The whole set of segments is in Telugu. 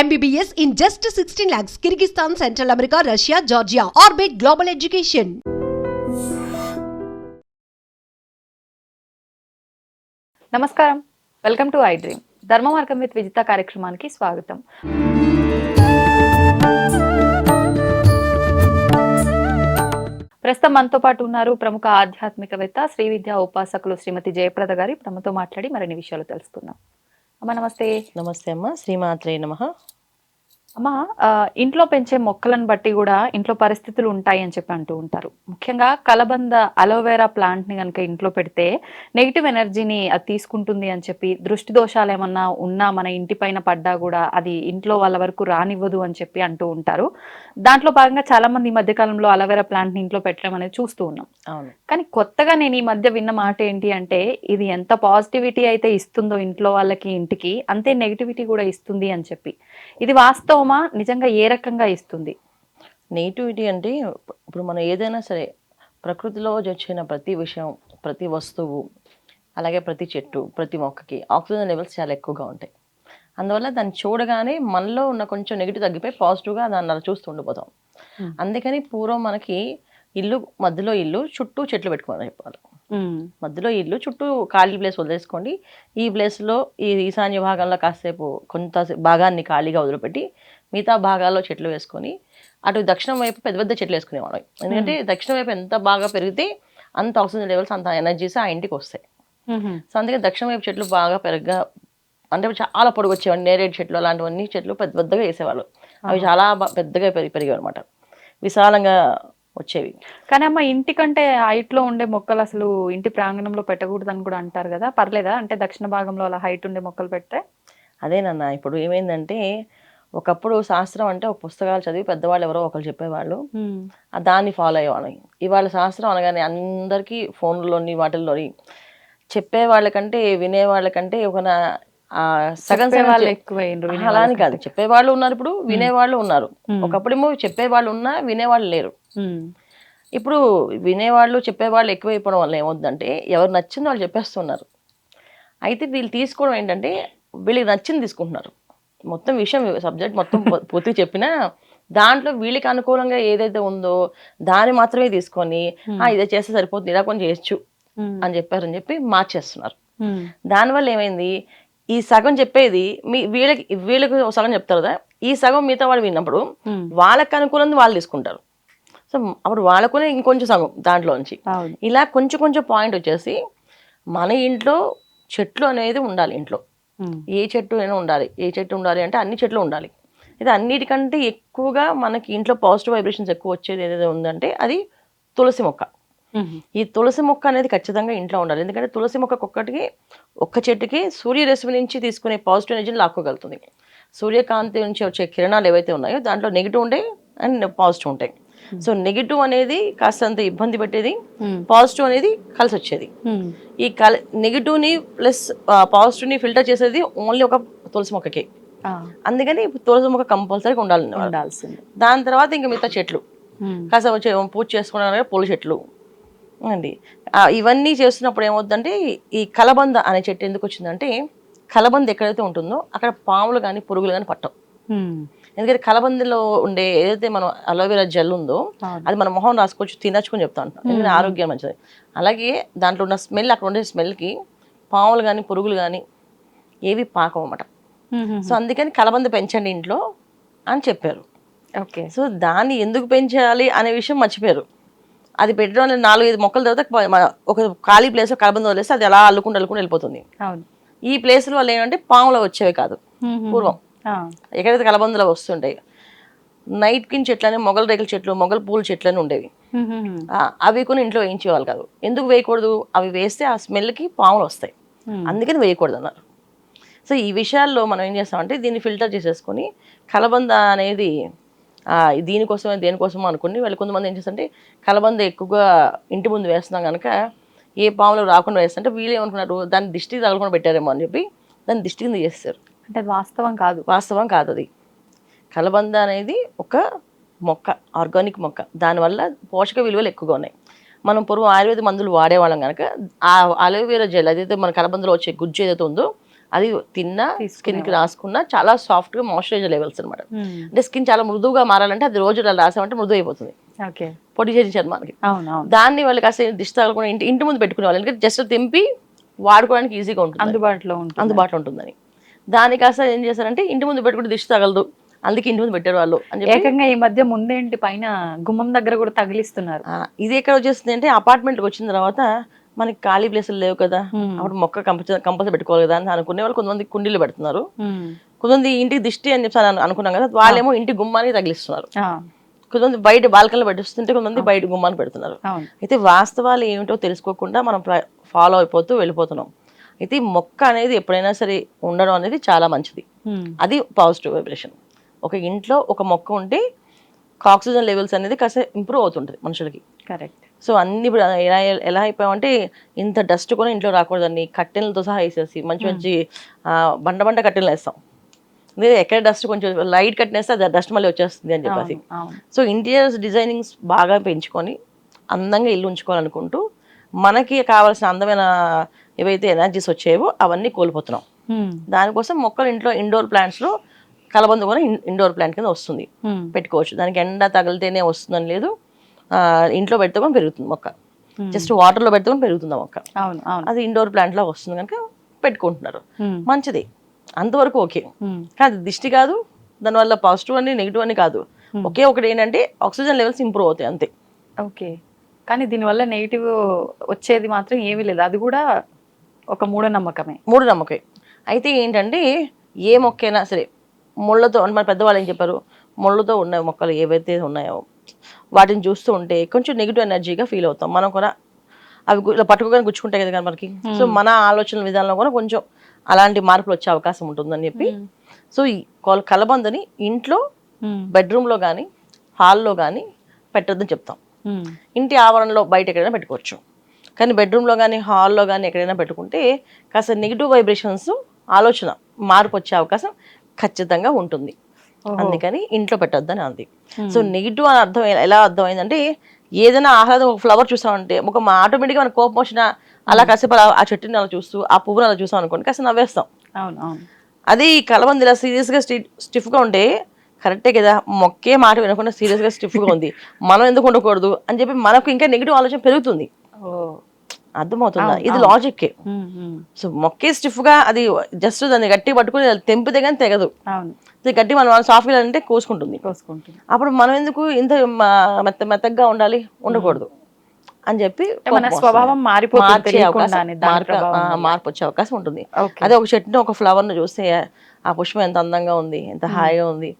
MBBS in just 16 lakhs, Kyrgyzstan, Central America, Russia, Georgia. Orbit Global Education. నమస్కారం. Welcome to I dream Dharma Margam with Vijitha కార్యక్రమానికి స్వాగతం. ప్రస్తుతం మనతో పాటు ఉన్నారు ప్రముఖ ఆధ్యాత్మికవేత్త శ్రీ విద్యా ఉపాసకులు శ్రీమతి జయప్రద గారి. తమతో మాట్లాడి మరిన్ని విషయాలు తెలుసుకుందాం. అమ్మ నమస్తే. నమస్తే అమ్మ. శ్రీమాత్రే నమ. అమ్మ ఇంట్లో పెంచే మొక్కలను బట్టి కూడా ఇంట్లో పరిస్థితులు ఉంటాయి అని చెప్పి అంటూ ఉంటారు. ముఖ్యంగా కలబంద అలోవెరా ప్లాంట్ని కనుక ఇంట్లో పెడితే నెగిటివ్ ఎనర్జీని అది తీసుకుంటుంది అని చెప్పి దృష్టి దోషాలు ఏమన్నా ఉన్నా మన ఇంటి పైన పడ్డా కూడా అది ఇంట్లో వాళ్ళ వరకు రానివ్వదు అని చెప్పి అంటూ ఉంటారు. దాంట్లో భాగంగా చాలా మంది ఈ మధ్య కాలంలో అలోవెరా ప్లాంట్ని ఇంట్లో పెట్టడం అనేది చూస్తూ ఉన్నాం. అవును. కానీ కొత్తగా నేను ఈ మధ్య విన్న మాట ఏంటి అంటే ఇది ఎంత పాజిటివిటీ అయితే ఇస్తుందో ఇంట్లో వాళ్ళకి ఇంటికి అంతే నెగిటివిటీ కూడా ఇస్తుంది అని చెప్పి. ఇది వాస్తవమా? నిజంగా ఏ రకంగా ఇస్తుంది? నెగిటివిటీ అంటే ఇప్పుడు మనం ఏదైనా సరే ప్రకృతిలో వచ్చిన ప్రతి విషయం ప్రతి వస్తువు అలాగే ప్రతి చెట్టు ప్రతి మొక్కకి ఆక్సిజన్ లెవెల్స్ చాలా ఎక్కువగా ఉంటాయి. అందువల్ల దాన్ని చూడగానే మనలో ఉన్న కొంచెం నెగిటివ్ తగ్గిపోయి పాజిటివ్గా దాన్ని అలా చూస్తూ ఉండిపోతాం. అందుకని పూర్వం మనకి ఇల్లు మధ్యలో ఇల్లు చుట్టూ చెట్లు పెట్టుకోవాలి చెప్పాలి. మధ్యలో ఇల్లు చుట్టూ ఖాళీ ప్లేస్ వదిలేసుకోండి. ఈ ప్లేస్లో ఈ ఈశాన్య భాగంలో కాసేపు కొంత భాగాన్ని ఖాళీగా వదిలిపెట్టి మిగతా భాగాల్లో చెట్లు వేసుకొని అటు దక్షిణం వైపు పెద్ద పెద్ద చెట్లు వేసుకునేవాళ్ళం. ఎందుకంటే దక్షిణం వైపు ఎంత బాగా పెరిగితే అంత ఆక్సిజన్ లెవెల్స్ అంత ఎనర్జీస్ ఆ ఇంటికి వస్తాయి. సో అందుకే దక్షిణ వైపు చెట్లు బాగా పెరగ్గా అంటే చాలా పొడుగు వచ్చేవాడి నేరేడు చెట్లు అలాంటివన్నీ చెట్లు పెద్ద పెద్దగా వేసేవాళ్ళు. అవి చాలా పెద్దగా పెరిగి పెరిగాయి అనమాట విశాలంగా వచ్చేవి. కానీ అమ్మ ఇంటికంటే హైట్లో ఉండే మొక్కలు అసలు ఇంటి ప్రాంగణంలో పెట్టకూడదు అని కూడా అంటారు కదా పర్లేదా? అంటే దక్షిణ భాగంలో అలా హైట్ ఉండే మొక్కలు పెడితే? అదేనన్న ఇప్పుడు ఏమైందంటే ఒకప్పుడు శాస్త్రం అంటే ఒక పుస్తకాలు చదివి పెద్దవాళ్ళు ఎవరో ఒకరు చెప్పేవాళ్ళు. దాన్ని ఫాలో అయ్యేవాళ్ళం. ఇవాళ శాస్త్రం అనగానే అందరికీ ఫోన్లోని వాటిల్లోని చెప్పే వాళ్ళకంటే వినే వాళ్ళకంటే ఒక సగం సగం ఎక్కువ అయ్యిండ్రు, వినే అలా అని వాళ్ళు కాదు చెప్పేవాళ్ళు ఉన్నారు ఇప్పుడు వినేవాళ్ళు ఉన్నారు. ఒకప్పుడేమో చెప్పేవాళ్ళు ఉన్నా వినేవాళ్ళు లేరు. ఇప్పుడు వినేవాళ్ళు చెప్పేవాళ్ళు ఎక్కువైపోవడం వల్ల ఏమవుతుందంటే ఎవరు నచ్చింది వాళ్ళు చెప్పేస్తున్నారు. అయితే వీళ్ళు తీసుకోవడం ఏంటంటే వీళ్ళకి నచ్చింది తీసుకుంటున్నారు. మొత్తం విషయం సబ్జెక్ట్ మొత్తం పూర్తి చెప్పినా దాంట్లో వీళ్ళకి అనుకూలంగా ఏదైతే ఉందో దాన్ని మాత్రమే తీసుకొని "ఆ, ఇదే చేస్తే సరిపోతుంది ఇలా కొంచెం చేయొచ్చు. అని చెప్పారని చెప్పి మార్చేస్తున్నారు. దానివల్ల ఏమైంది? ఈ సగం చెప్పేది మీ వీళ్ళకి వీళ్ళకి సగం చెప్తారు కదా ఈ సగం మిగతా వాళ్ళు విన్నప్పుడు. వాళ్ళకి అనుకూలంగా వాళ్ళు తీసుకుంటారు. సో అప్పుడు వాళ్ళకునే ఇంకొంచెం సగం దాంట్లోంచి. ఇలా కొంచెం కొంచెం పాయింట్ వచ్చేసి మన ఇంట్లో చెట్లు అనేది ఉండాలి ఇంట్లో. ఏ చెట్టు అయినా ఉండాలి. ఏ చెట్టు ఉండాలి అంటే అన్ని చెట్లు ఉండాలి. అయితే అన్నిటికంటే ఎక్కువగా మనకి ఇంట్లో పాజిటివ్ వైబ్రేషన్స్ ఎక్కువ వచ్చేది ఏదైతే ఉందంటే అది తులసి మొక్క. ఈ తులసి మొక్క అనేది ఖచ్చితంగా ఇంట్లో ఉండాలి. ఎందుకంటే తులసి మొక్కకు ఒక్కటికి ఒక్క చెట్టుకి సూర్యరశ్మి నుంచి తీసుకునే పాజిటివ్ ఎనర్జీని లాక్కోగలుగుతుంది. సూర్యకాంతి నుంచి వచ్చే కిరణాలు ఏవైతే ఉన్నాయో దాంట్లో నెగిటివ్ ఉంటాయి అండ్ పాజిటివ్ ఉంటాయి. సో నెగిటివ్ అనేది కాస్తంత ఇబ్బంది పెట్టేది ఉమ్. పాజిటివ్ అనేది కలిసి వచ్చేది ఉమ్. ఈ కల నెగిటివ్ని ప్లస్ పాజిటివ్ని ఫిల్టర్ చేసేది ఓన్లీ ఒక తులసి మొక్కకి అందుకని తులసి మొక్క కంపల్సరీగా ఉండాలి ఉండాల్సింది దాని తర్వాత ఇంక మిగతా చెట్లు ఉమ్. కాస్త వచ్చే పూజ చేసుకున్నాక పూల చెట్లు అండి ఇవన్నీ చేస్తున్నప్పుడు ఏమవుతుందంటే ఈ కలబంద అనే చెట్టు ఎందుకు వచ్చిందంటే కలబంద ఎక్కడైతే ఉంటుందో అక్కడ పాములు కానీ పురుగులు కానీ పట్టవు. ఎందుకంటే కలబందలో ఉండే ఏదైతే మనం అలోవెరా జెల్ ఉందో. అది మన మొహం రాసుకోవచ్చు తినచ్చుకొని చెప్తా ఉంటాం. ఎందుకంటే ఆరోగ్యం మంచిది. అలాగే దాంట్లో ఉన్న స్మెల్ అక్కడ ఉండే స్మెల్కి పాములు కానీ పురుగులు కానీ ఏవి పాకం అన్నమాట. ఉమ్. సో అందుకని కలబంద పెంచండి ఇంట్లో అని చెప్పారు. ఓకే. సో దాన్ని ఎందుకు పెంచాలి అనే విషయం మర్చిపోయారు. అది పెట్టడం వల్ల నాలుగు ఐదు మొక్కల తర్వాత ఒక ఖాళీ ప్లేస్లో కలబంద వదిలేస్తే అది అలా అల్లుకుంటూ అల్లుకుంటూ వెళ్ళిపోతుంది. ఈ ప్లేస్లో వల్ల ఏంటంటే పాములు వచ్చేవి కాదు. పూర్వం. ఎక్కడైతే కలబందలు వస్తుంటాయి నైట్ కిన్ చెట్లు అని మొగల రేకుల చెట్లు మొగల పూల చెట్లు అని ఉండేవి అవి కొన్ని ఇంట్లో వేయించేవాళ్ళు కాదు. ఎందుకు వేయకూడదు? అవి వేస్తే ఆ స్మెల్కి పాములు వస్తాయి. అందుకని వేయకూడదు అన్నారు సో ఈ విషయాల్లో మనం ఏం చేస్తామంటే దీన్ని ఫిల్టర్ చేసేసుకొని కలబంద అనేది దీనికోసమే దేనికోసమో అనుకుని వాళ్ళు కొంతమంది ఏం చేస్తారంటే కలబంద ఎక్కువగా ఇంటి ముందు వేస్తున్నాం కనుక ఏ పాములు రాకుండా వేస్తుంటే వీళ్ళు ఏమనుకున్నారు? దాన్ని దిష్టి తగలకుండా పెట్టారేమో అని చెప్పి దాన్ని దిష్టి కింద చేస్తారు అంటే వాస్తవం కాదు. వాస్తవం కాదు అది. కలబంద అనేది ఒక మొక్క ఆర్గానిక్ మొక్క. దానివల్ల పోషక విలువలు ఎక్కువగా ఉన్నాయి. మనం పూర్వం ఆయుర్వేద మందులు వాడేవాళ్ళం కనుక ఆ అలోవేరా జెల్ అదైతే మన కలబందలో వచ్చే గుజ్జు ఏదైతే ఉందో అది తిన్నా తీసుకునేవాళ్ళు. స్కిన్కి రాసుకున్నా చాలా సాఫ్ట్గా మాయిశ్చరైజర్ లెవెల్స్ అనమాట. అంటే స్కిన్ చాలా మృదువుగా మారాలంటే అది రోజు అలా రాసామంటే మృదు అయిపోతుంది. పొడి అవును అవును దాన్ని వాళ్ళకి అసలు దిష్టి తగలకుండా ఇంటి ఇంటి ముందు పెట్టుకునే వాళ్ళు ఎందుకంటే జస్ట్ తెంపి వాడుకోవడానికి ఈజీగా ఉంటుంది అందుబాటులో ఉంటుంది. అందుబాటులో ఉంటుందని. దానికి అసలు ఏం చేశారంటే ఇంటి ముందు పెట్టుకుంటే దిష్టి తగలదు. అందుకే ఇంటి ముందు పెట్టారు వాళ్ళు ఏకంగా ఈ మధ్య ముందేంటి పైన గుమ్మం దగ్గర కూడా తగిలిస్తున్నారు. ఇది ఎక్కడ వచ్చేస్తుంది అంటే అపార్ట్మెంట్కి వచ్చిన తర్వాత మనకి ఖాళీ ప్లేసులు లేవు కదా. అప్పుడు మొక్క కంపల్సరీ కంపల్సరీ పెట్టుకోవాలి కదా అని అనుకునే వాళ్ళు కొంతమంది కుండీలు పెడుతున్నారు. కొంతమంది ఇంటికి దిష్టి అని చెప్పి అను- అనుకున్నాం కదా వాళ్ళేమో ఇంటి గుమ్మానికి తగిలిస్తున్నారు. కొంతమంది బయట బాల్కనీలో పెట్టిస్తుంటే కొంతమంది బయట గుమ్మానికి పెడుతున్నారు. అయితే వాస్తవాలు ఏమిటో తెలుసుకోకుండా మనం ఫాలో అయిపోతూ వెళ్ళిపోతున్నాం. అయితే ఈ మొక్క అనేది ఎప్పుడైనా సరే ఉండడం అనేది చాలా మంచిది. అది పాజిటివ్ వైబ్రేషన్. ఒక ఇంట్లో ఒక మొక్క ఉంటే ఆక్సిజన్ లెవెల్స్ అనేది కాస్త ఇంప్రూవ్ అవుతుంటుంది మనుషులకి. కరెక్ట్. సో అన్ని ఇప్పుడు ఎలా ఎలా అయిపోయామంటే ఇంత డస్ట్ కూడా ఇంట్లో రాకూడదని కట్టెలతో సహా వేసేసి మంచి మంచి బండ బండ కట్టెలు వేస్తాం. ఎక్కడ డస్ట్ కొంచెం లైట్ కట్టేస్తే అది డస్ట్ మళ్ళీ వచ్చేస్తుంది అని చెప్పేసి. సో ఇంటీరియర్స్ డిజైనింగ్స్ బాగా పెంచుకొని అందంగా ఇల్లు ఉంచుకోవాలనుకుంటూ మనకి కావాల్సిన అందమైన ఏవైతే ఎనర్జీస్ వచ్చాయో అవన్నీ కోల్పోతున్నాం. దానికోసం మొక్కలు ఇంట్లో ఇండోర్ ప్లాంట్స్లో కలబంద కూడా ఇండోర్ ప్లాంట్ కింద వస్తుంది. పెట్టుకోవచ్చు. దానికి ఎండ తగిలితేనే వస్తుందని లేదు. ఇంట్లో పెడితే కూడా పెరుగుతుంది మొక్క. జస్ట్ వాటర్లో పెడితే కూడా పెరుగుతుంది మొక్క. అది ఇండోర్ ప్లాంట్లో వస్తుంది కనుక పెట్టుకుంటున్నారు. మంచిది. అంతవరకు ఓకే. అది దిష్టి కాదు దానివల్ల పాజిటివ్ అని నెగిటివ్ అని కాదు. ఒకే ఒకటి ఏంటంటే ఆక్సిజన్ లెవెల్స్ ఇంప్రూవ్ అవుతాయి అంతే. ఓకే. కానీ దీనివల్ల నెగిటివ్ వచ్చేది మాత్రం ఏమీ లేదు. అది కూడా ఒక మూఢనమ్మకమే. మూడు నమ్మకం అయితే ఏంటంటే ఏ మొక్కైనా సరే ముళ్ళతో మన పెద్దవాళ్ళు ఏం చెప్పారు? ముళ్ళతో ఉన్న మొక్కలు ఏవైతే ఉన్నాయో వాటిని చూస్తూ ఉంటే కొంచెం నెగిటివ్ ఎనర్జీగా ఫీల్ అవుతాం. మనం కూడా అవి ఇలా పట్టుకోగానే గుచ్చుకుంటాయి కదా మనకి. సో మన ఆలోచన విధానంలో కూడా కొంచెం అలాంటి మార్పులు వచ్చే అవకాశం ఉంటుందని చెప్పి. సో ఈ కొల- కలబందని ఇంట్లో. బెడ్రూమ్లో కానీ హాల్లో కానీ పెట్టొద్దని చెప్తాం. ఇంటి ఆవరణలో బయట ఎక్కడైనా పెట్టుకోవచ్చు. కానీ బెడ్రూమ్లో కానీ హాల్లో కానీ ఎక్కడైనా పెట్టుకుంటే కాస్త నెగిటివ్ వైబ్రేషన్స్ ఆలోచన మార్పు వచ్చే అవకాశం ఖచ్చితంగా ఉంటుంది. అందుకని ఇంట్లో పెట్టొద్దని అంది. సో నెగిటివ్ అని అర్థం ఎలా అర్థమైందంటే ఏదైనా ఆహ్లాదం ఒక ఫ్లవర్ చూసామంటే ఒక ఆటోమేటిక్గా మన కోపం వచ్చినా అలా కాసేపు అలా ఆ చెట్టుని అలా చూస్తూ ఆ పువ్వుని అలా చూసాం అనుకోండి కాస్త నవ్వేస్తాం. అది ఈ కలబంది ఇలా సీరియస్గా స్టీ స్టిఫ్గా ఉంటే కరెక్టే కదా? మొక్కే మాట వినకుండా సీరియస్గా స్టిఫ్గా ఉంది. మనం ఎందుకు ఉండకూడదు? అని చెప్పి మనకు ఇంకా నెగిటివ్ ఆలోచన పెరుగుతుంది. అర్థమవుతుందా? ఇది. ఉమ్. సో మొక్కే స్టిఫ్గా అది జస్ట్ దాన్ని గట్టి పట్టుకుని తెంపితే కానీ తెగదు. గట్టి మనం సాఫ్ట్గా అంటే కోసుకుంటుంది. కోసుకుంటుంది. అప్పుడు మనం ఎందుకు ఇంత మెత్త మెత్తగా ఉండాలి? ఉండకూడదు. అని చెప్పి మన స్వభావం మార్పు వచ్చే అవకాశం ఉంటుంది. అదే ఒక చెట్టుని ఒక ఫ్లవర్ను చూస్తే ఆ పుష్పం ఎంత అందంగా ఉంది ఎంత హాయిగా ఉంది.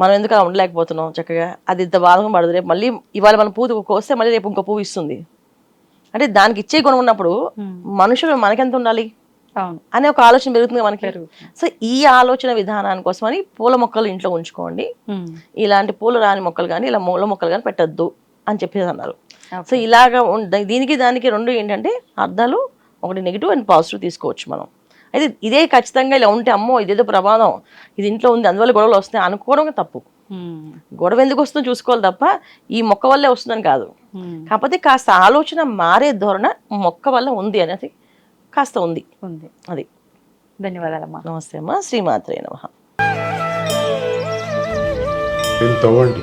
మనం ఎందుకు అలా ఉండలేకపోతున్నాం చక్కగా? అది ఇంత బాధగా పడదు రేపు మళ్ళీ ఇవాళ మనం పువ్వు కోస్తే మళ్ళీ రేపు ఇంకో పువ్వు ఇస్తుంది. అంటే దానికి ఇచ్చే గుణం ఉన్నప్పుడు. మనుషులు మనకెంత ఉండాలి? అనే ఒక ఆలోచన పెరుగుతుంది మనకి. సో ఈ ఆలోచన విధానాని కోసమని పూల మొక్కలు ఇంట్లో ఉంచుకోండి. ఇలాంటి పూలు రాని మొక్కలు కానీ ఇలా మూల మొక్కలు కానీ పెట్టద్దు అని చెప్పేసి అన్నారు. సో ఇలాగా దీనికి దానికి రెండు ఏంటంటే అర్థాలు ఒకటి నెగిటివ్ అండ్ పాజిటివ్ తీసుకోవచ్చు మనం. అయితే ఇదే ఖచ్చితంగా ఇలా ఉంటే అమ్మో ఇదేదో ప్రమాదం. ఇది ఇంట్లో ఉంది అందువల్ల గొడవలు వస్తాయి అనుకోవడం తప్పు. గొడవ ఎందుకు వస్తుందో చూసుకోవాలి తప్ప ఈ మొక్క వల్లే వస్తుందని కాదు. కాకపోతే కాస్త ఆలోచన మారే ధోరణ మొక్క వల్ల ఉంది అనేది కాస్త ఉంది. ఉంది. అది. ధన్యవాదాలమ్మా. నమస్తే అమ్మా. శ్రీమాత్రే నమ. తవ్వండి.